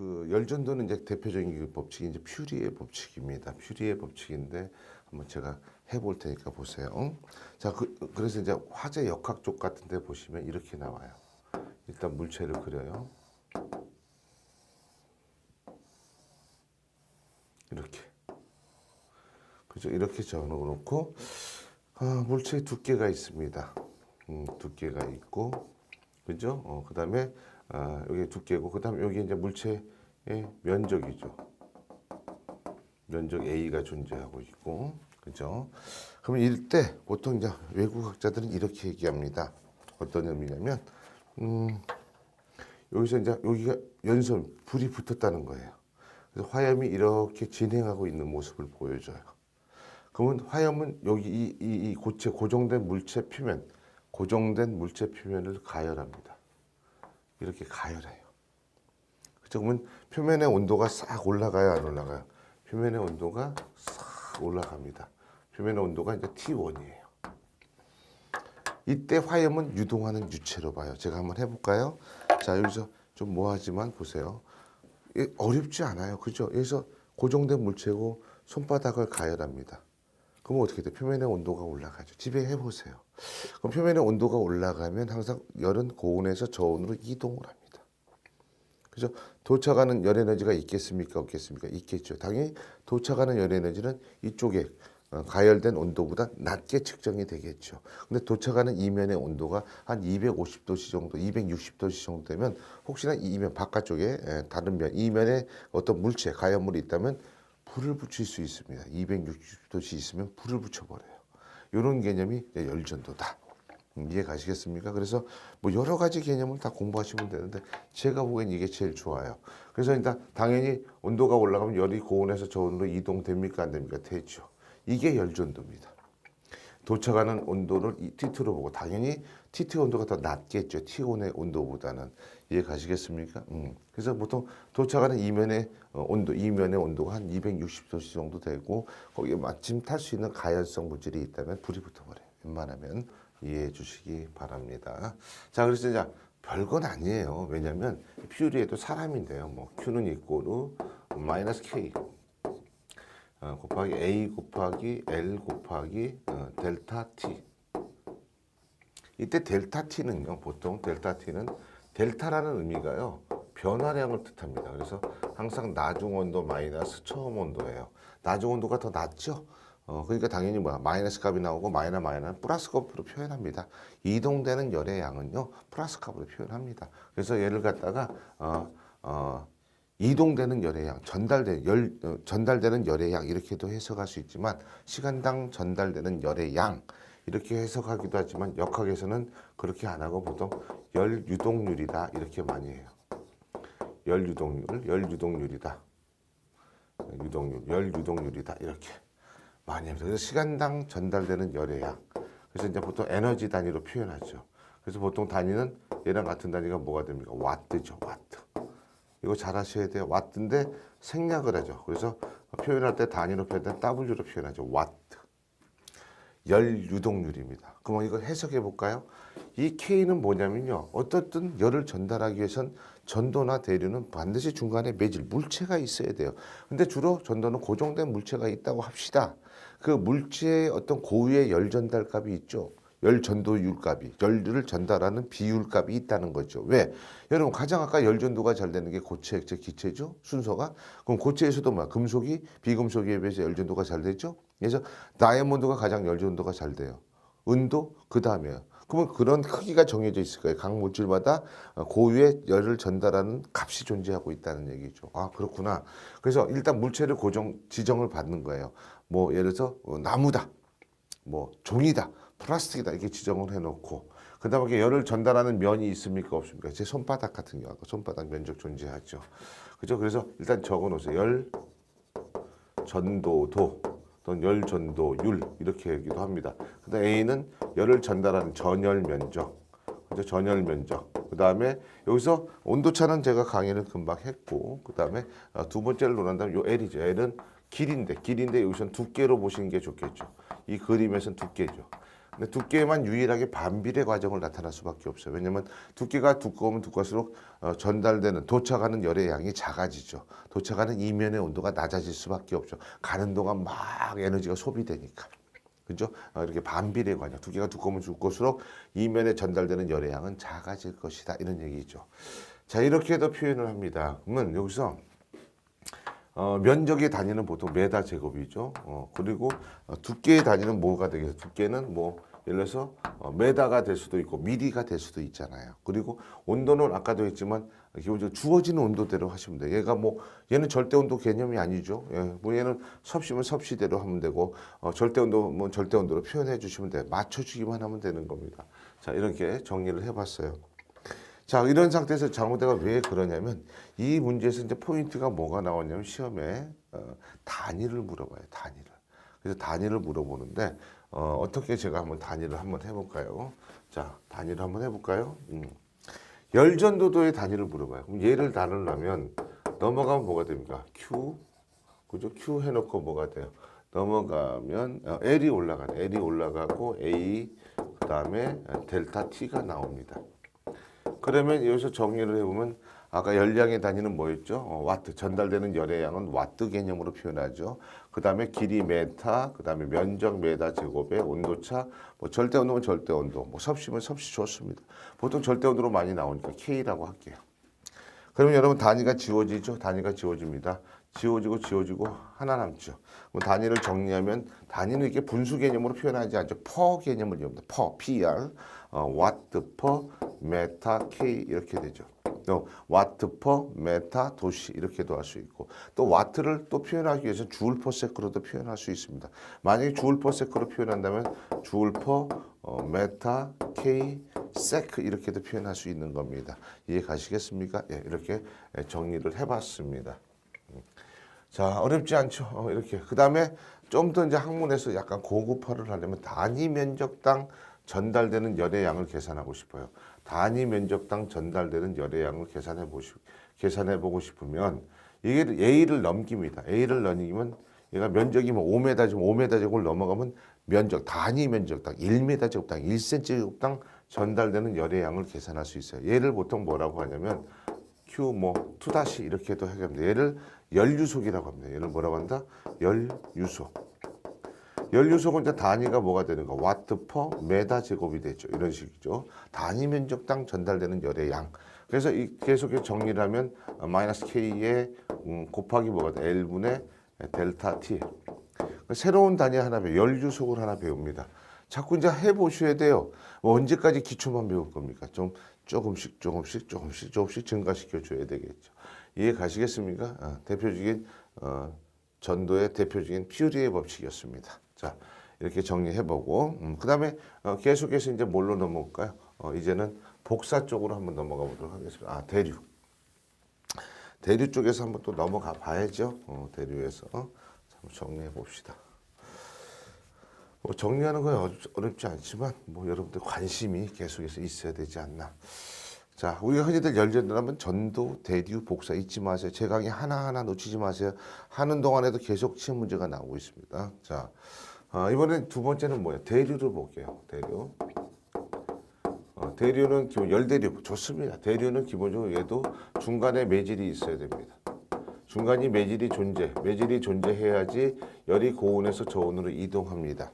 그 열전도는 이제 대표적인 그 법칙이 이제 퓨리의 법칙입니다. 퓨리의 법칙인데 한번 제가 해볼 테니까 보세요. 자, 그, 그래서 이제 화재 역학 쪽 같은 데 보시면 이렇게 나와요. 일단 물체를 그려요. 이렇게. 그죠? 이렇게 적어 놓고 아, 물체의 두께가 있습니다. 음, 두께가 있고, 그죠? 어, 그 다음에 아, 여기 두께고, 그 다음에 여기 이제 물체의 면적이죠. 면적 A가 존재하고 있고, 그죠? 그러면 이럴 때 보통 이제 외국학자들은 이렇게 얘기합니다. 어떤 의미냐면, 음, 여기서 이제 여기가 연선 불이 붙었다는 거예요. 그래서 화염이 이렇게 진행하고 있는 모습을 보여줘요. 그러면 화염은 여기 이, 이, 이 고체 고정된 물체 표면, 고정된 물체 표면을 가열합니다. 이렇게 가열해요. 그죠? 그러면 표면의 온도가 싹 올라가요, 안 올라가요? 표면의 온도가 싹 올라갑니다. 표면의 온도가 이제 T1이에요. 이때 화염은 유동하는 유체로 봐요. 제가 한번 해볼까요? 자, 여기서 좀 뭐하지만 보세요. 이게 어렵지 않아요. 그죠? 여기서 고정된 물체고 손바닥을 가열합니다. 그럼 어떻게 돼? 표면의 온도가 올라가죠. 집에 해보세요. 그럼 표면의 온도가 올라가면 항상 열은 고온에서 저온으로 이동을 합니다. 그죠? 도착하는 열 에너지가 있겠습니까? 없겠습니까? 있겠죠. 당연히 도착하는 열 에너지는 이쪽에 어, 가열된 온도보다 낮게 측정이 되겠죠. 근데 도착하는 이면의 온도가 한 250도씨 정도, 260도씨 정도 되면 혹시나 이면 바깥쪽에 에, 다른 면, 이면에 어떤 물체, 가열물이 있다면 불을 붙일 수 있습니다. 260도씨 있으면 불을 붙여버려요. 이런 개념이 열전도다. 음, 이해 가시겠습니까? 그래서 뭐 여러 가지 개념을 다 공부하시면 되는데 제가 보기엔 이게 제일 좋아요. 그래서 일단 당연히 온도가 올라가면 열이 고온에서 저온으로 이동됩니까 안 됩니까? 되죠. 이게 열전도입니다. 도착하는 온도를 이 T2로 보고 당연히 T2 온도가 더 낮겠죠. T1의 온도보다는 이해 가시겠습니까? 음. 그래서 보통 도착하는 이면의 어, 온도, 이면의 온도가 한 260도씨 정도 되고 거기에 마침 탈 수 있는 가열성 물질이 있다면 불이 붙어버려요. 웬만하면 이해해 주시기 바랍니다. 자, 그래서 이제 별건 아니에요. 왜냐하면 퓨리에도 사람인데요. 뭐 Q는 이꼬르 마이너스 K 어, 곱하기 A 곱하기 L 곱하기 어, 델타 T. 이때 델타 T는요, 보통 델타 T는 델타라는 의미가요, 변화량을 뜻합니다. 그래서 항상 나중 온도 마이너스 처음 온도예요. 나중 온도가 더 낮죠? 어, 그러니까 당연히 뭐야, 마이너스 값이 나오고 마이너 마이너는 플러스 값으로 표현합니다. 이동되는 열의 양은요, 플러스 값으로 표현합니다. 그래서 얘를 갖다가, 어, 어, 이동되는 열의 양, 전달된 열 어, 전달되는 열의 양 이렇게도 해석할 수 있지만 시간당 전달되는 열의 양 이렇게 해석하기도 하지만 역학에서는 그렇게 안 하고 보통 열 유동률이다 이렇게 많이 해요. 열 유동률, 열 유동률이다. 유동률, 열 유동률이다 이렇게 많이 합니다. 그래서 시간당 전달되는 열의 양. 그래서 이제 보통 에너지 단위로 표현하죠. 그래서 보통 단위는 얘랑 같은 단위가 뭐가 됩니까? 와트죠, 와트. 이거 잘 하셔야 돼요. 와트인데 생략을 하죠. 그래서 표현할 때 단위로 표현할 때 W로 표현하죠. 와트. 열 유동률입니다. 그럼 이거 해석해 볼까요? 이 K는 뭐냐면요. 어떻든 열을 전달하기 위해선 전도나 대류는 반드시 중간에 매질 물체가 있어야 돼요. 근데 주로 전도는 고정된 물체가 있다고 합시다. 그 물체의 어떤 고유의 열 전달 값이 있죠. 열 전도율 값이 열을 전달하는 비율 값이 있다는 거죠. 왜? 여러분 가장 아까 열 전도가 잘 되는 게 고체, 액체, 기체죠. 순서가 그럼 고체에서도 뭐 금속이 비금속에 비해서 열 전도가 잘 되죠. 그래서 다이아몬드가 가장 열 전도가 잘 돼요. 은도 그 다음에요. 그러면 그런 크기가 정해져 있을 거예요. 각 물질마다 고유의 열을 전달하는 값이 존재하고 있다는 얘기죠. 아 그렇구나. 그래서 일단 물체를 고정 지정을 받는 거예요. 뭐 예를 들어서 어, 나무다, 뭐 종이다, 플라스틱이다 이렇게 지정을 해놓고 그다음에 열을 전달하는 면이 있습니까 없습니까? 제 손바닥 같은 경우 손바닥 면적 존재하죠. 그죠? 그래서 일단 적어놓으세요. 열 전도도 또는 열 전도율 이렇게 얘기도 합니다. 그다음 A는 열을 전달하는 전열 면적, 그죠? 전열 면적. 그 다음에 여기서 온도 차는 제가 강의를 금방 했고, 그 다음에 두 번째를 논한다면 요 L이죠. L은 길인데, 길인데 여기서는 두께로 보시는 게 좋겠죠. 이 그림에서는 두께죠. 근데 두께만 유일하게 반비례 과정을 나타날 수밖에 없어요. 왜냐하면 두께가 두꺼우면 두꺼울수록 어, 전달되는 도착하는 열의 양이 작아지죠. 도착하는 이면의 온도가 낮아질 수밖에 없죠. 가는 동안 막 에너지가 소비되니까. 그죠? 어, 이렇게 반비례 과정. 두께가 두꺼우면 두꺼울수록 이면에 전달되는 열의 양은 작아질 것이다. 이런 얘기죠. 자, 이렇게도 표현을 합니다. 그러면 여기서 어, 면적의 단위는 보통 메다 제곱이죠. 어, 그리고 어, 두께의 단위는 뭐가 되겠어요? 두께는 뭐 예를 들어서 어, 메다가 될 수도 있고 미리가 될 수도 있잖아요. 그리고 온도는 아까도 했지만 기본적으로 주어지는 온도대로 하시면 돼요. 얘가 뭐 얘는 절대 온도 개념이 아니죠. 예, 뭐 얘는 섭씨면 섭씨대로 하면 되고 어, 절대 온도 뭐 절대 온도로 표현해 주시면 돼요. 맞춰주기만 하면 되는 겁니다. 자 이렇게 정리를 해봤어요. 자 이런 상태에서 잘못대가 왜 그러냐면 이 문제에서 이제 포인트가 뭐가 나왔냐면 시험에 어, 단위를 물어봐요 단위를 그래서 단위를 물어보는데 어, 어떻게 제가 한번 단위를 한번 해볼까요? 자 단위를 한번 해볼까요? 음. 열전도도의 단위를 물어봐요. 그럼 얘를 나누려면 넘어가면 뭐가 됩니까? Q. 그죠? Q 해놓고 뭐가 돼요? 넘어가면 어, L이 올라가네. L이 올라가고 A 그 다음에 델타 T가 나옵니다. 그러면 여기서 정리를 해보면 아까 열량의 단위는 뭐였죠? 어, 와트 전달되는 열의 양은 와트 개념으로 표현하죠. 그 다음에 길이 메타, 그 다음에 면적 메다 제곱에 온도차, 뭐 절대 온도면 절대 온도, 뭐 섭씨면 섭씨 좋습니다. 보통 절대 온도로 많이 나오니까 K라고 할게요. 그러면 여러분 단위가 지워지죠? 단위가 지워집니다. 지워지고 지워지고 하나 남죠. 그럼 단위를 정리하면 단위는 이렇게 분수 개념으로 표현하지 않죠. 퍼 개념을 이용합니다. 퍼, PR, 어, 와트 퍼 메타 K 이렇게 되죠. 또 와트 퍼 메타 도시 이렇게도 할 수 있고 또 와트를 또 표현하기 위해서 주울 퍼 세크로도 표현할 수 있습니다. 만약에 주울 퍼 세크로 표현한다면 주울 퍼 어, 메타 K 세크 이렇게도 표현할 수 있는 겁니다. 이해 가시겠습니까? 예, 이렇게 정리를 해봤습니다. 자 어렵지 않죠 어, 이렇게 그 다음에 좀 더 이제 학문에서 약간 고급화를 하려면 단위 면적당 전달되는 열의 양을 계산하고 싶어요 단위 면적당 전달되는 열의 양을 계산해 보시 계산해 보고 싶으면 이게 A를 넘깁니다 A를 넘기면 얘가 면적이 뭐 5m 지금 5m 제곱을 넘어가면 면적 단위 면적당 1m 제곱당 1cm 제곱당 전달되는 열의 양을 계산할 수 있어요 얘를 보통 뭐라고 하냐면 Q 뭐 투다시 이렇게도 하겠습니다. 얘를 열유속이라고 합니다. 얘를 뭐라고 한다? 열유속. 열유속은 이제 단위가 뭐가 되는가? 와트 퍼 메다 제곱이 되죠. 이런 식이죠. 단위 면적당 전달되는 열의 양. 그래서 이 계속 정리를 하면 어, 마이너스 K에 음, 곱하기 뭐가 돼? L분의 델타 T. 새로운 단위 하나 배워. 열유속을 하나 배웁니다. 자꾸 이제 해보셔야 돼요. 뭐 언제까지 기초만 배울 겁니까? 좀 조금씩 조금씩 조금씩 조금씩 증가시켜 줘야 되겠죠. 이해 가시겠습니까? 어, 대표적인 어, 전도의 대표적인 퓨리의 법칙이었습니다. 자 이렇게 정리해보고 음, 그 다음에 어, 계속해서 이제 뭘로 넘어갈까요? 어, 이제는 복사 쪽으로 한번 넘어가 보도록 하겠습니다. 아 대류. 대류 쪽에서 한번 또 넘어가 봐야죠. 어, 대류에서 어, 정리해 봅시다. 뭐 정리하는 건 어렵- 어렵지 않지만 뭐 여러분들 관심이 계속해서 있어야 되지 않나. 자, 우리가 흔히들 열전도하면 전도, 대류, 복사 잊지 마세요. 제 강의 하나하나 놓치지 마세요. 하는 동안에도 계속 시험 문제가 나오고 있습니다. 자, 어, 이번엔 두 번째는 뭐예요? 대류를 볼게요. 대류. 어, 대류는 기본 열대류 좋습니다. 대류는 기본적으로 얘도 중간에 매질이 있어야 됩니다. 중간이 매질이 존재, 매질이 존재해야지 열이 고온에서 저온으로 이동합니다.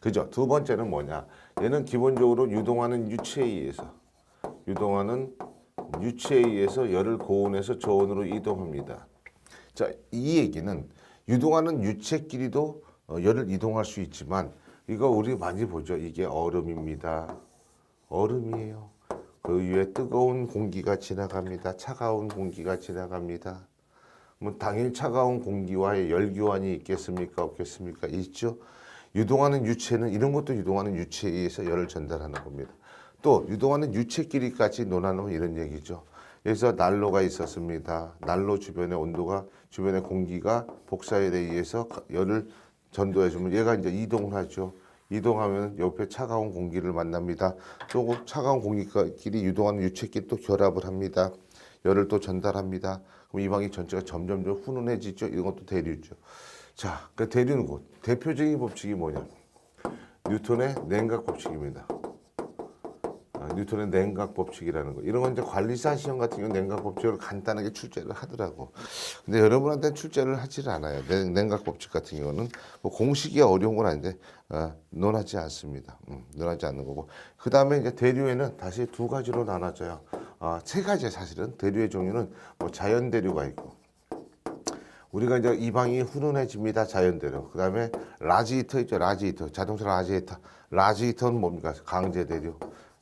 그죠? 두 번째는 뭐냐? 얘는 기본적으로 유동하는 유체에 의해서 유동하는 유체에 의해서 열을 고온에서 저온으로 이동합니다. 자, 이 얘기는 유동하는 유체끼리도 어, 열을 이동할 수 있지만 이거 우리 많이 보죠. 이게 얼음입니다. 얼음이에요. 그 위에 뜨거운 공기가 지나갑니다. 차가운 공기가 지나갑니다. 뭐 당연히 차가운 공기와의 열 교환이 있겠습니까? 없겠습니까? 있죠. 유동하는 유체는 이런 것도 유동하는 유체에 의해서 열을 전달하는 겁니다. 또 유동하는 유체끼리까지 논하는 이런 얘기죠. 그래서 난로가 있었습니다. 난로 주변의 온도가 주변의 공기가 복사에 의해서 열을 전도해 주면 얘가 이제 이동을 하죠. 이동하면 옆에 차가운 공기를 만납니다. 또 차가운 공기끼리 유동하는 유체끼리 또 결합을 합니다. 열을 또 전달합니다. 그럼 이 방이 전체가 점점점 훈훈해지죠. 이런 것도 대류죠. 자, 그 대류는 곧 대표적인 법칙이 뭐냐? 뉴턴의 냉각 법칙입니다. 아, 뉴턴의 냉각 법칙이라는 거. 이런 건 이제 관리사 시험 같은 경우 냉각 법칙을 간단하게 출제를 하더라고. 근데 여러분한테는 출제를 하질 않아요. 냉- 냉각 법칙 같은 경우는 뭐 공식이 어려운 건 아닌데 아, 논하지 않습니다. 음, 논하지 않는 거고. 그 다음에 이제 대류에는 다시 두 가지로 나눠져요. 아, 세 가지 사실은 대류의 종류는 뭐 자연 대류가 있고. 우리가 이제 이 방이 훈훈해집니다. 자연대로. 그 다음에 라지히터 있죠. 라지히터. 자동차 라지히터. 라지히터는 뭡니까? 강제대류.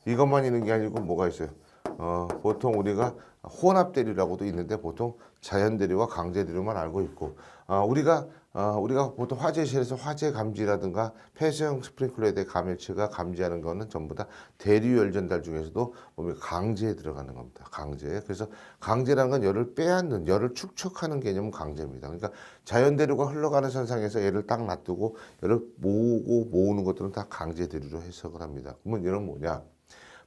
이것만 있는 게 아니고 뭐가 있어요? 어, 보통 우리가 혼합대류라고도 있는데 보통 자연대류와 강제대류만 알고 있고 어, 우리가 어, 우리가 보통 화재실에서 화재 감지라든가 폐쇄형 스프링클러에 대해 감열체가 감지하는 거는 전부 다 대류 열 전달 중에서도 몸에 강제에 들어가는 겁니다. 강제. 그래서 강제라는 건 열을 빼앗는, 열을 축적하는 개념은 강제입니다. 그러니까 자연 대류가 흘러가는 선상에서 얘를 딱 놔두고 열을 모으고 모으는 것들은 다 강제 대류로 해석을 합니다. 그러면 이런 뭐냐?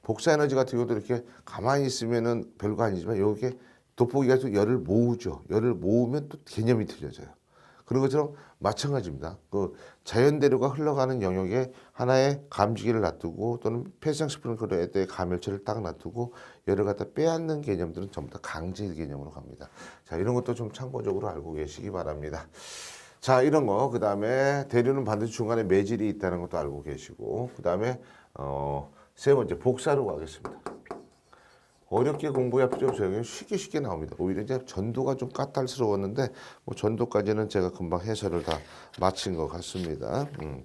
복사 에너지 같은 경우도 이렇게 가만히 있으면은 별거 아니지만 여기에 돋보기가 또 열을 모으죠. 열을 모으면 또 개념이 틀려져요. 그런 것처럼 마찬가지입니다. 그 자연대로가 흘러가는 영역에 하나의 감지기를 놔두고 또는 폐쇄형 스프링클러에 대해 감열체를 딱 놔두고 열을 갖다 빼앗는 개념들은 전부 다 강제 개념으로 갑니다. 자, 이런 것도 좀 참고적으로 알고 계시기 바랍니다. 자, 이런 거. 그 다음에 대류는 반드시 중간에 매질이 있다는 것도 알고 계시고, 그 다음에, 어, 세 번째, 복사로 가겠습니다. 어렵게 공부할 필요 없어요. 쉽게 쉽게 나옵니다. 오히려 이제 전도가 좀 까탈스러웠는데 뭐 전도까지는 제가 금방 해설을 다 마친 것 같습니다. 음.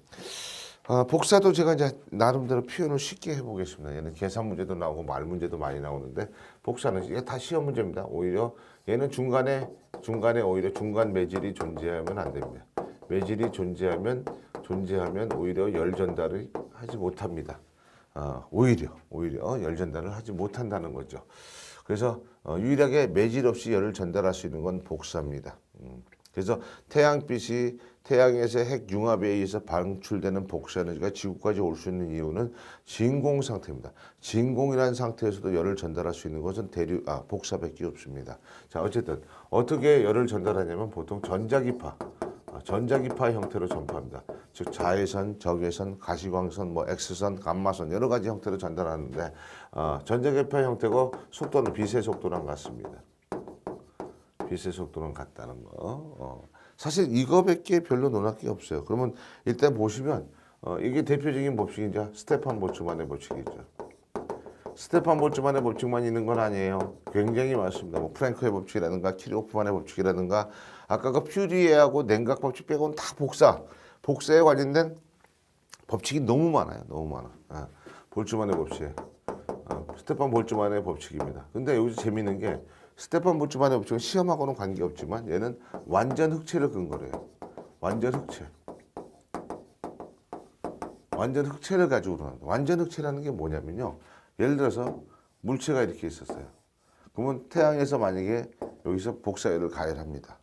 아, 복사도 제가 이제 나름대로 표현을 쉽게 해보겠습니다. 얘는 계산 문제도 나오고 말 문제도 많이 나오는데 복사는 이게 다 시험 문제입니다. 오히려 얘는 중간에 중간에 오히려 중간 매질이 존재하면 안 됩니다. 매질이 존재하면 존재하면 오히려 열 전달을 하지 못합니다. 어, 오히려 오히려 열 전달을 하지 못한다는 거죠. 그래서 어, 유일하게 매질 없이 열을 전달할 수 있는 건 복사입니다. 음. 그래서 태양빛이 태양에서 핵 융합에 의해서 방출되는 복사 에너지가 지구까지 올 수 있는 이유는 진공 상태입니다. 진공이라는 상태에서도 열을 전달할 수 있는 것은 대류 아 복사밖에 없습니다. 자 어쨌든 어떻게 열을 전달하냐면 보통 전자기파 아, 전자기파 형태로 전파합니다. 즉 자외선, 적외선, 가시광선, 뭐 X선, 감마선 여러 가지 형태로 전달하는데 어, 전자기파 형태고 속도는 빛의 속도랑 같습니다. 빛의 속도는 같다는 거. 어. 사실 이거밖에 별로 논할 게 없어요. 그러면 일단 보시면 어, 이게 대표적인 법칙이 이제 스테판 볼츠만의 법칙이죠. 스테판 볼츠만의 법칙만 있는 건 아니에요. 굉장히 많습니다. 뭐 프랭크의 법칙이라든가 키르호프만의 법칙이라든가 아까 그 퓨리에하고 냉각 법칙 빼고는 다 복사, 복사에 관련된 법칙이 너무 많아요. 너무 많아. 아, 볼츠만의 법칙. 아, 스테판 볼츠만의 법칙입니다. 근데 여기서 재밌는 게 스테판 볼츠만의 법칙은 시험하고는 관계없지만 얘는 완전 흑체를 근거로 해요. 완전 흑체. 완전 흑체를 가지고 그러는데 완전 흑체라는 게 뭐냐면요. 예를 들어서 물체가 이렇게 있었어요. 그러면 태양에서 만약에 여기서 복사열을 가열합니다.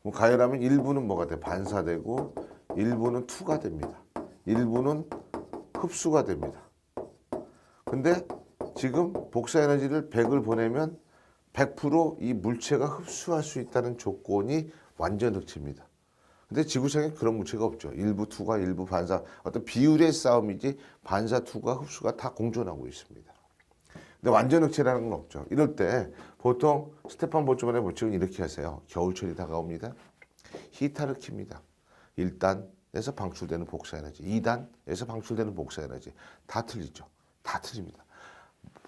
그럼 가열하면 일부는 뭐가 돼? 반사되고 일부는 투가 됩니다. 일부는 흡수가 됩니다. 근데 지금 복사 에너지를 100을 보내면 100%이 물체가 흡수할 수 있다는 조건이 완전 흑체입니다. 근데 지구상에 그런 물체가 없죠. 일부 투가 일부 반사 어떤 비율의 싸움이지 반사 투가 흡수가 다 공존하고 있습니다. 근데 완전 흑체라는 건 없죠. 이럴 때 보통 스테판 볼츠만의 법칙은 이렇게 하세요. 겨울철이 다가옵니다. 히타를 킵니다. 1단에서 방출되는 복사 에너지, 2단에서 방출되는 복사 에너지 다 틀리죠. 다 틀립니다.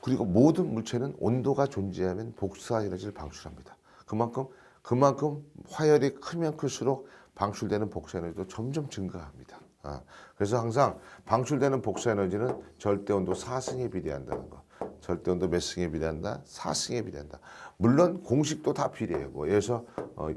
그리고 모든 물체는 온도가 존재하면 복사 에너지를 방출합니다. 그만큼 그만큼 화열이 크면 클수록 방출되는 복사 에너지도 점점 증가합니다. 아, 그래서 항상 방출되는 복사 에너지는 절대 온도 4승에 비례한다는 거. 절대 온도 몇 승에 비례한다? 4승에 비례한다. 물론 공식도 다 비례해요. 뭐 들어서 어,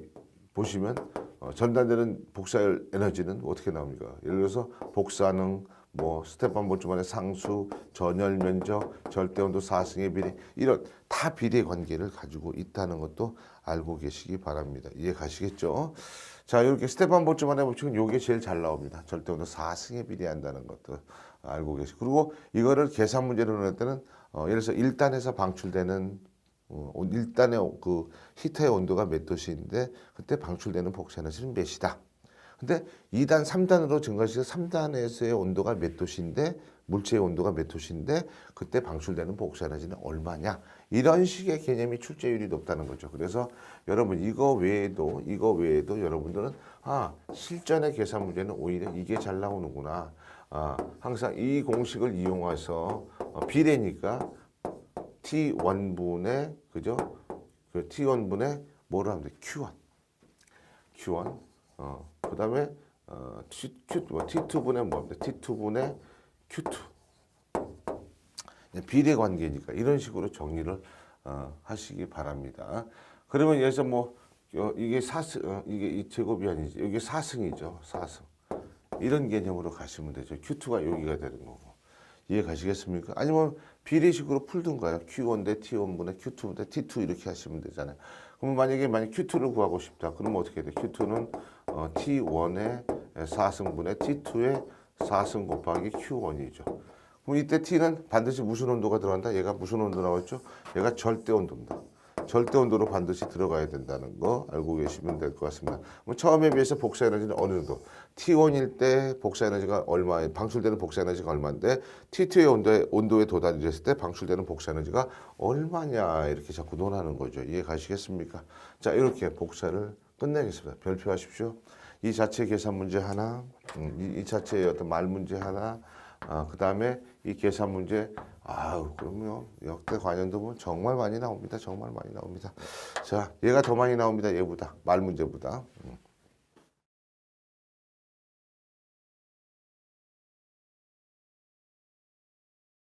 보시면 어, 전달되는 복사열 에너지는 어떻게 나옵니까? 예를 들어서 복사능, 뭐 스테판 볼츠만의 상수, 전열 면적, 절대 온도 4승의 비례 이런 다 비례 관계를 가지고 있다는 것도 알고 계시기 바랍니다. 이해 가시겠죠? 자, 이렇게 스테판 볼츠만의 법칙은 요게 제일 잘 나옵니다. 절대 온도 4승에 비례한다는 것도 알고 계시고 그리고 이거를 계산 문제로 낼 때는 어, 예를 들어서 1단에서 방출되는 어, 1단의 그 히터의 온도가 몇 도씨인데 그때 방출되는 복사 에너지는 몇이다. 근데 2단, 3단으로 증가시켜 3단에서의 온도가 몇 도씨인데 물체의 온도가 몇 도씨인데 그때 방출되는 복사 에너지는 얼마냐 이런 식의 개념이 출제율이 높다는 거죠. 그래서 여러분 이거 외에도 이거 외에도 여러분들은 아 실전의 계산 문제는 오히려 이게 잘 나오는구나. 아 항상 이 공식을 이용해서 어, 비례니까 T1분의 그죠? 그 T1분의 뭐를 하면 돼? Q1. Q1. 어, 그다음에 어, T, Q, 뭐, T2분의 뭐입니다? T2분의 Q2. 그냥 비례 관계니까 이런 식으로 정리를 어, 하시기 바랍니다. 그러면 여기서 뭐 어, 이게 사승 어, 이게 이 제곱이 아니지 이게 사승이죠 사승 이런 개념으로 가시면 되죠. Q2가 여기가 되는 거고 이해 가시겠습니까? 아니면 비례식으로 풀든가요. Q1 대 T1분의 Q2 대 T2 이렇게 하시면 되잖아요. 그러면 만약에 만약 Q2를 구하고 싶다. 그러면 어떻게 돼? Q2는 어, T1의 4승분의 T2의 4승 곱하기 Q1이죠. 그럼 이때 T는 반드시 무슨 온도가 들어간다? 얘가 무슨 온도 나왔죠? 얘가 절대 온도입니다. 절대 온도로 반드시 들어가야 된다는 거 알고 계시면 될 것 같습니다. 처음에 비해서 복사 에너지는 어느 정도? T1일 때 복사 에너지가 얼마, 방출되는 복사 에너지가 얼마인데 T2의 온도에, 온도에 도달했을 때 방출되는 복사 에너지가 얼마냐 이렇게 자꾸 논하는 거죠. 이해 가시겠습니까? 자 이렇게 복사를 끝내겠습니다. 별표하십시오. 이 자체 계산 문제 하나, 음, 이, 이 자체의 어떤 말 문제 하나, 아, 그 다음에 이 계산 문제, 아우, 그럼요. 역대 관련도 보면 정말 많이 나옵니다. 정말 많이 나옵니다. 자, 얘가 더 많이 나옵니다. 얘보다. 말 문제보다. 음.